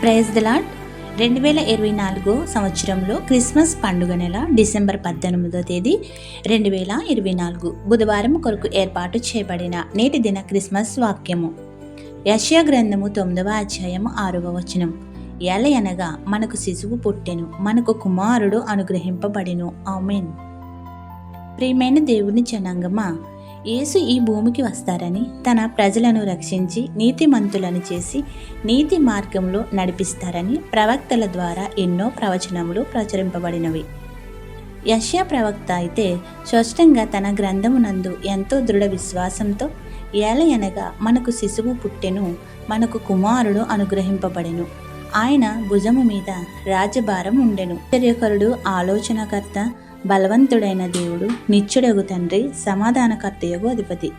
Praise the Lord రెండు వేల ఇరవై నాలుగో సంవత్సరంలో క్రిస్మస్ పండుగ నెల డిసెంబర్ పద్దెనిమిదో తేదీ రెండు వేల ఇరవై నాలుగు బుధవారం కొరకు ఏర్పాటు చేయబడిన నేటి దిన క్రిస్మస్ వాక్యము. యశ్యా గ్రంథము తొమ్మిదవ అధ్యాయము ఆరవ వచనం. ఎలయనగా మనకు శిశువు పుట్టెను మనకు కుమారుడు అనుగ్రహింపబడిను. ఆమెన్. ప్రియమైన దేవుని జనాంగమా యేసు ఈ భూమికి వస్తారని తన ప్రజలను రక్షించి నీతిమంతులను చేసి నీతి మార్గంలో నడిపిస్తారని ప్రవక్తల ద్వారా ఎన్నో ప్రవచనములు ప్రచురింపబడినవి. యష్యా ప్రవక్త అయితే స్పష్టంగా తన గ్రంథమునందు ఎంతో దృఢ విశ్వాసంతో ఏలయనగా మనకు శిశువు పుట్టెను మనకు కుమారుడు అనుగ్రహింపబడెను. ఆయన భుజము మీద రాజభారం ఉండెను. ఆశ్చర్యకరుడు ఆలోచనకర్త బలవంతుడైన దేవుడు నిత్యుడగు తండ్రి సమాధానకర్తయగు అధిపతి.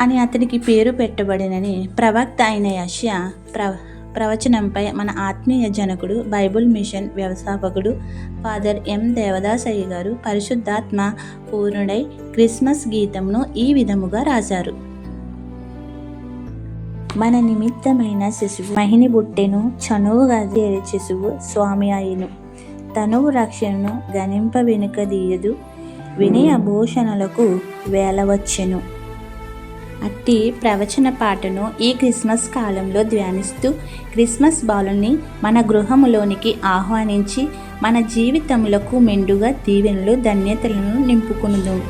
అని అతనికి పేరు పెట్టబడినని ప్రవక్త అయిన యష్య ప్ర ప్రవచనంపై మన ఆత్మీయ జనకుడు బైబుల్ మిషన్ వ్యవస్థాపకుడు ఫాదర్ ఎం. దేవదాసయ్య గారు పరిశుద్ధాత్మ పూర్ణుడై క్రిస్మస్ గీతంను ఈ విధముగా రాశారు. మన నిమిత్తమైన శిశువు మహిని బుట్టెను చనువుగా చేరే శిశువు స్వామి అయ్యను తనువు రక్షణను గణింప వెనుక దీయదు వినయ భూషణలకు వేలవచ్చెను అట్టి ప్రవచన పాటను ఈ క్రిస్మస్ కాలంలో ధ్యానిస్తూ క్రిస్మస్ బాలుని మన గృహములోనికి ఆహ్వానించి మన జీవితములకు మెండుగా దీవెనలు ధన్యతలను నింపుకును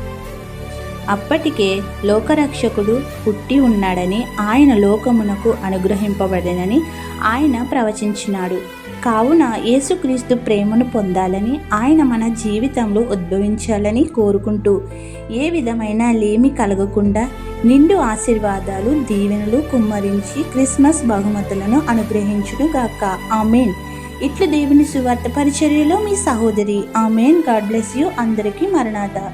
అప్పటికే లోకరక్షకుడు పుట్టి ఉన్నాడని ఆయన లోకమునకు అనుగ్రహింపబడనని ఆయన ప్రవచించినాడు. కావున యేసుక్రీస్తు ప్రేమను పొందాలని ఆయన మన జీవితంలో ఉద్భవించాలని కోరుకుంటూ ఏ విధమైన లేమి కలగకుండా నిండు ఆశీర్వాదాలు దీవెనలు కుమ్మరించి క్రిస్మస్ బహుమతులను అనుగ్రహించునుగాక. ఆమెన్. ఇట్లు దేవుని సువార్త పరిచర్యలో మీ సహోదరి ఆమెన్. గాడ్ బ్లెస్ యూ అందరికీ మరణాత.